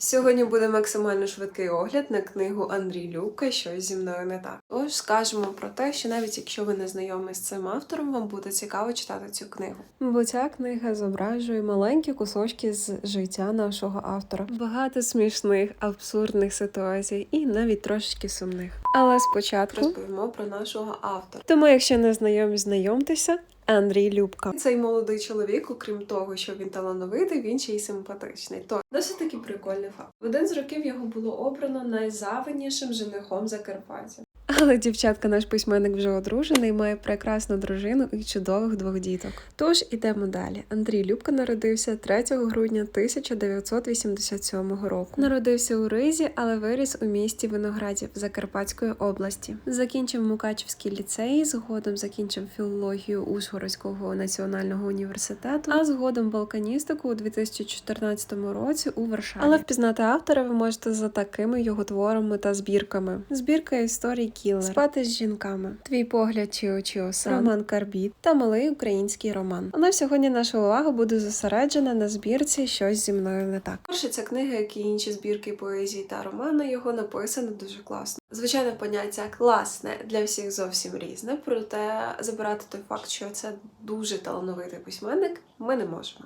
Сьогодні буде максимально швидкий огляд на книгу Андрій Любка Щось зі мною не так. Тож скажемо про те, що навіть якщо ви не знайомі з цим автором, вам буде цікаво читати цю книгу. Бо ця книга зображує маленькі кусочки з життя нашого автора. Багато смішних, абсурдних ситуацій і навіть трошечки сумних. Але спочатку розповімо про нашого автора. Тому, якщо не знайомі, знайомтеся. Андрій Любка. Цей молодий чоловік, окрім того, що він талановитий, він ще й симпатичний. То досить таки прикольний факт. В один з років його було обрано найзавиднішим женихом Закарпаття. Але дівчатка, наш письменник вже одружений, має прекрасну дружину і чудових двох діток. Тож ідемо далі. Андрій Любка народився 3 грудня 1987 року. Народився у Ризі, але виріс у місті Виноградів Закарпатської області. Закінчив Мукачівський ліцей, згодом закінчив філологію Ужгородського національного університету, а згодом балканістику у 2014 році у Варшаві. Але впізнати автора ви можете за такими його творами та збірками: збірка історій Кілер, спати з жінками, твій погляд Чіо Чіо Сан, роман Карбіт та малий український роман. Але сьогодні наша увага буде зосереджена на збірці Щось зі мною не так. Перше, ця книга, як і інші збірки поезії та роману, його написано дуже класно. Звичайно, поняття класне для всіх зовсім різне, проте забирати той факт, що це дуже талановитий письменник, ми не можемо.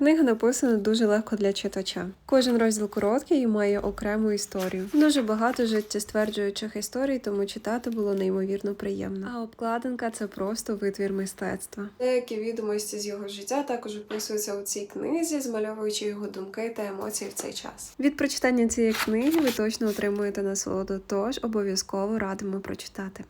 Книга написана дуже легко для читача. Кожен розділ короткий і має окрему історію. Дуже багато життєстверджуючих історій, тому читати було неймовірно приємно. А обкладинка це просто витвір мистецтва. Деякі відомості з його життя також описуються у цій книзі, змальовуючи його думки та емоції в цей час. Від прочитання цієї книги ви точно отримуєте насолоду, тож обов'язково радимо прочитати.